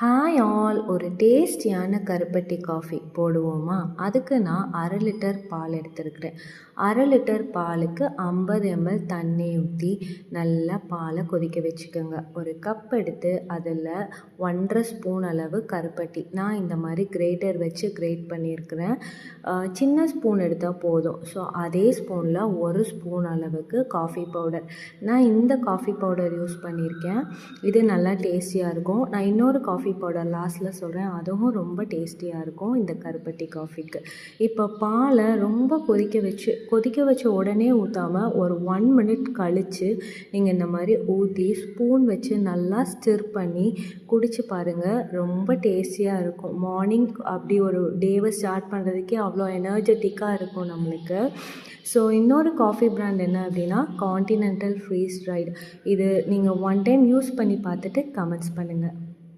Hi all. ஒரு டேஸ்டியான கருப்பட்டி காஃபி போடுவோமா? அதுக்கு நான் அரை லிட்டர் பால் எடுத்துருக்கிறேன். அரை லிட்டர் பாலுக்கு ஐம்பது எம்எல் தண்ணி ஊற்றி நல்லா பாலை கொதிக்க வச்சுக்கோங்க. ஒரு கப் எடுத்து அதில் ஒன்றரை ஸ்பூன் அளவு கருப்பட்டி. நான் இந்த மாதிரி கிரேட்டர் வச்சு கிரேட் பண்ணியிருக்கிறேன். சின்ன ஸ்பூன் எடுத்தால் போதும். ஸோ அதே ஸ்பூனில் ஒரு ஸ்பூன் அளவுக்கு காஃபி பவுடர். நான் இந்த காஃபி பவுடர் யூஸ் பண்ணியிருக்கேன். இது நல்லா டேஸ்டியாக இருக்கும். நான் இன்னொரு காஃபி காஃபி பவுடர் லாஸ்ட்டில் சொல்கிறேன் அதுவும் ரொம்ப டேஸ்டியாக இருக்கும் இந்த கருப்பட்டி காஃபிக்கு இப்போ பாலை ரொம்ப கொதிக்க வச்சு கொதிக்க வச்ச உடனே ஊற்றாமல் ஒரு ஒன் மினிட் கழித்து நீங்கள் இந்த மாதிரி ஊற்றி ஸ்பூன் வச்சு நல்லா ஸ்டிர் பண்ணி குடிச்சு பாருங்கள் ரொம்ப டேஸ்டியாக இருக்கும். மார்னிங் அப்படி ஒரு டேவை ஸ்டார்ட் பண்ணுறதுக்கே அவ்வளோ எனர்ஜெட்டிக்காக இருக்கும் நம்மளுக்கு. ஸோ இன்னொரு காஃபி பிராண்ட் என்ன அப்படின்னா காண்டினென்டல் ஃப்ரீஸ் ரைடு இது நீங்கள் ஒன் டைம் யூஸ் பண்ணி பார்த்துட்டு கமெண்ட்ஸ் பண்ணுங்கள்